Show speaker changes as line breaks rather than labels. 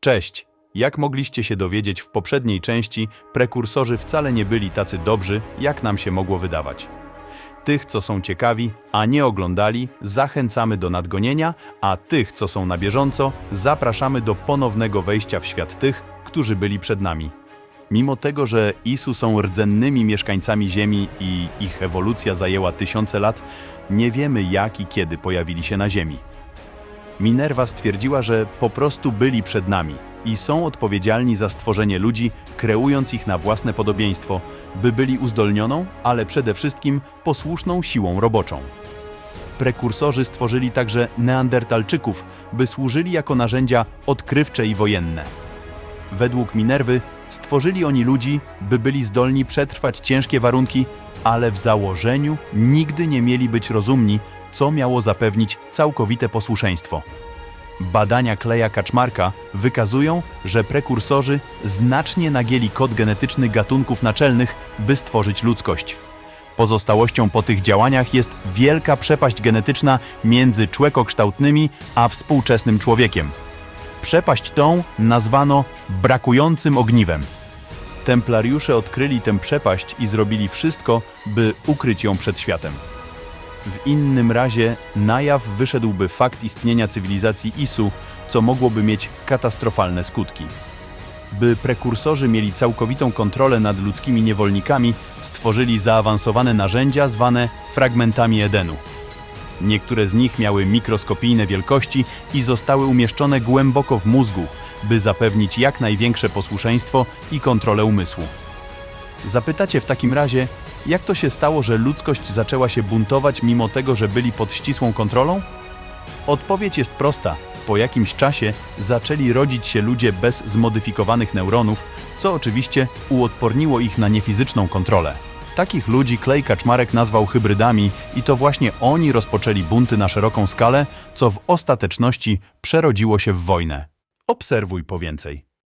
Cześć! Jak mogliście się dowiedzieć w poprzedniej części, prekursorzy wcale nie byli tacy dobrzy, jak nam się mogło wydawać. Tych, co są ciekawi, a nie oglądali, zachęcamy do nadgonienia, a tych, co są na bieżąco, zapraszamy do ponownego wejścia w świat tych, którzy byli przed nami. Mimo tego, że Isu są rdzennymi mieszkańcami Ziemi i ich ewolucja zajęła tysiące lat, nie wiemy jak i kiedy pojawili się na Ziemi. Minerva stwierdziła, że po prostu byli przed nami i są odpowiedzialni za stworzenie ludzi, kreując ich na własne podobieństwo, by byli uzdolnioną, ale przede wszystkim posłuszną siłą roboczą. Prekursorzy stworzyli także neandertalczyków, by służyli jako narzędzia odkrywcze i wojenne. Według Minerwy stworzyli oni ludzi, by byli zdolni przetrwać ciężkie warunki, ale w założeniu nigdy nie mieli być rozumni, co miało zapewnić całkowite posłuszeństwo. Badania Kleja Kaczmarka wykazują, że prekursorzy znacznie nagięli kod genetyczny gatunków naczelnych, by stworzyć ludzkość. Pozostałością po tych działaniach jest wielka przepaść genetyczna między człekokształtnymi a współczesnym człowiekiem. Przepaść tą nazwano brakującym ogniwem. Templariusze odkryli tę przepaść i zrobili wszystko, by ukryć ją przed światem. W innym razie na jaw wyszedłby fakt istnienia cywilizacji Isu, co mogłoby mieć katastrofalne skutki. By prekursorzy mieli całkowitą kontrolę nad ludzkimi niewolnikami, stworzyli zaawansowane narzędzia zwane fragmentami Edenu. Niektóre z nich miały mikroskopijne wielkości i zostały umieszczone głęboko w mózgu, by zapewnić jak największe posłuszeństwo i kontrolę umysłu. Zapytacie w takim razie, jak to się stało, że ludzkość zaczęła się buntować mimo tego, że byli pod ścisłą kontrolą? Odpowiedź jest prosta. Po jakimś czasie zaczęli rodzić się ludzie bez zmodyfikowanych neuronów, co oczywiście uodporniło ich na niefizyczną kontrolę. Takich ludzi Clay Kaczmarek nazwał hybrydami i to właśnie oni rozpoczęli bunty na szeroką skalę, co w ostateczności przerodziło się w wojnę. Obserwuj po więcej.